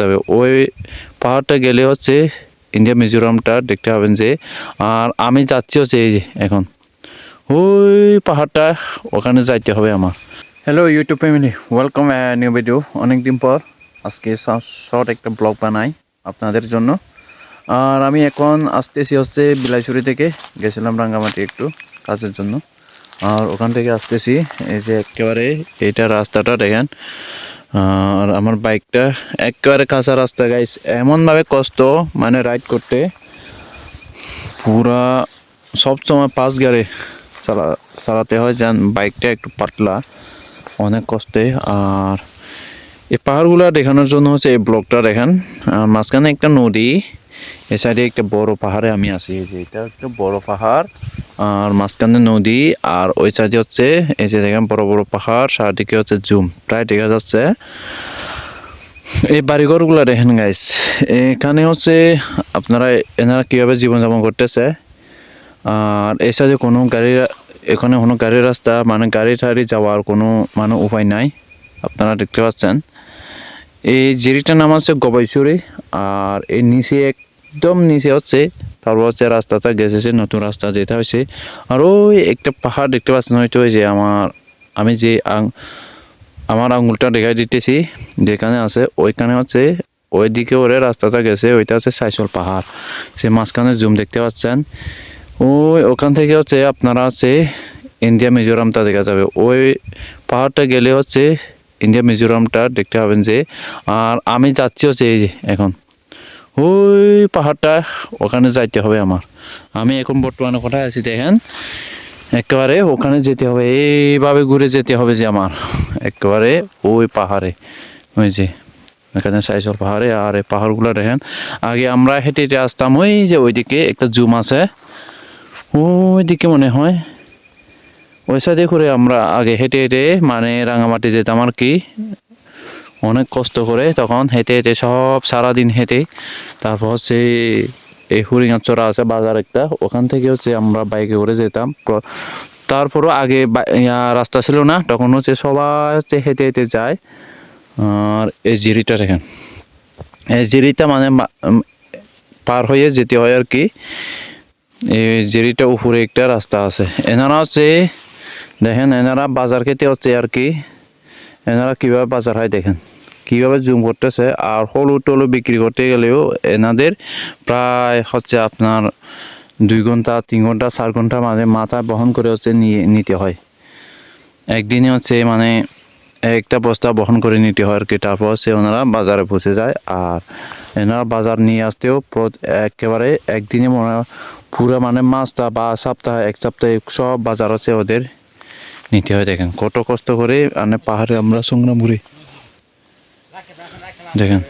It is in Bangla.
যাবে ওই পাহাড়টা গেলে হচ্ছে ইন্ডিয়া মিজোরামটা দেখতে পাবেন যে, আর আমি যাচ্ছি হচ্ছে এই যে এখন। ওই পাহাড়টা ওখানে যাইতে হবে আমার। Hello YouTube family welcome new video অনেক দিন পর আজকে শর্ট একটা ব্লগ বানাই আপনাদের জন্য। আর আমি এখন আসতেছি হচ্ছে বিলাইছড়ি থেকে, গেছিলাম রাঙ্গামাটি একটু কাজের জন্য। আর ওখান থেকে আসতেছি, এই যে একেবারে এইটা রাস্তাটা দেখেন। আর আমার বাইকটা একেবারে কাঁচা রাস্তা গাইস এমনভাবে কষ্ট মানে রাইড করতে। পুরা সবসময় পাঁচ গাড়ি চালা, চালাতে হয়, যান বাইকটা একটু পাতলা। অনেক কষ্টে। আর এই পাহাড়গুলা দেখানোর জন্য হচ্ছে এই দেখেন। আর মাঝখানে একটা নদী, এ সাইডে একটা বড় পাহাড়ে আমি আছি। যে এটা একটা বড় পাহাড়। আর মাঝখানে নদী আর ওই সাইডে হচ্ছে, এই যে দেখেন বড় বড় পাহাড়, চারদিকে হচ্ছে জুম। প্রায় দেখা যাচ্ছে। এই বাড়িঘরগুলো দেখেন গাইস এখানে হচ্ছে আপনারা এনারা কীভাবে জীবনযাপন করতেছে? আর এই সাইডে কোনো গাড়ি, এখানে কোনো গাড়ির রাস্তা মানে গাড়ি টাড়ি যাওয়ার কোনো মানে উপায় নাই। আপনারা দেখতে পাচ্ছেন। এই জিরিটার নাম হচ্ছে গবাইছড়ি, আর এই নিচে, একদম নিচে হচ্ছে তারপর হচ্ছে রাস্তাটা গেছে নতুন রাস্তা যেটা হয়েছে। আর ওই একটা পাহাড় দেখতে পাচ্ছেন হয়তো যে আমার আমি যে আমার আঙুলটা দেখাই দিতেছি, যেখানে আছে, ওইখানে হচ্ছে ওইদিকে ওরে রাস্তাটা গেছে, ওইটা হচ্ছে সাইসল পাহাড়। সে মাঝখানে জুম দেখতে পাচ্ছেন। ওই ওখান থেকে হচ্ছে আপনারা হচ্ছে ইন্ডিয়া মিজোরামটা দেখা যাবে। ওই পাহাড়টা গেলে হচ্ছে ইন্ডিয়া মিজোরামটা দেখতে পাবেন যে আর আমি যাচ্ছি হচ্ছে এই যে এখন। ওই পাহাড়টা ওখানে যাইতে হবে আমার। আমি এখন বর্তমানে কোথায় আছি দেখেন? একেবারে ওখানে যেতে হবে, এইভাবে ঘুরে যেতে হবে যে আমার। একেবারে ওই পাহাড়ে, ওই যে এখানে সাইজর পাহাড়ে আর এই পাহাড়গুলো দেখেন। আগে আমরা হেঁটে হেঁটে আসতাম, ওই যে ওইদিকে একটা জুম আছে, ওইদিকে মনে হয়। ওই সাইডে করে আমরা আগে হেঁটে হেঁটে মানে রাঙামাটি যেতাম আর কি। অনেক কষ্ট করে তখন হেঁটে হেঁটে সব সারাদিন হেঁটে তারপর হচ্ছে এই হরিঙাচড়া আছে বাজার একটা, ওখান থেকে হচ্ছে আমরা বাইকে করে যেতাম। প্র- তারপরও আগে রাস্তা ছিল না, তখন হচ্ছে সবাই হচ্ছে হেঁটে হেঁটে যায়। আর এই জিরিটা দেখেন, এই জিরিটা মানে পার হয়ে যেতে হয় আর কি। এই জিরিটা উপরে একটা রাস্তা আছে। এনারা হচ্ছে, দেখেন, এনারা বাজার খেতে হচ্ছে আর কি। এনারা কীভাবে বাজার হয় দেখেন। কীভাবে জুম করতেছে আর হলুদ টলু বিক্রি করতে গেলেও এনাদের প্রায় হচ্ছে আপনার দুই ঘণ্টা, তিন ঘণ্টা, চার ঘণ্টা মানে মাথা বহন করে হচ্ছে নিয়ে নিতে হয়। একদিনে হচ্ছে মানে একটা বস্তা বহন করে নিতে হয় আর কি, তারপর হচ্ছে ওনারা বাজারে পৌঁছে যায় আর এনারা বাজার নিয়ে আসতেও একেবারে একদিনে মনে পুরো মানে মাসটা বা সপ্তাহে, এক সপ্তাহে সব বাজার হচ্ছে ওদের নিতে হয়। দেখেন কত কষ্ট করে মানে পাহাড়ে আমরা সংগ্রাম করি। দেখেন।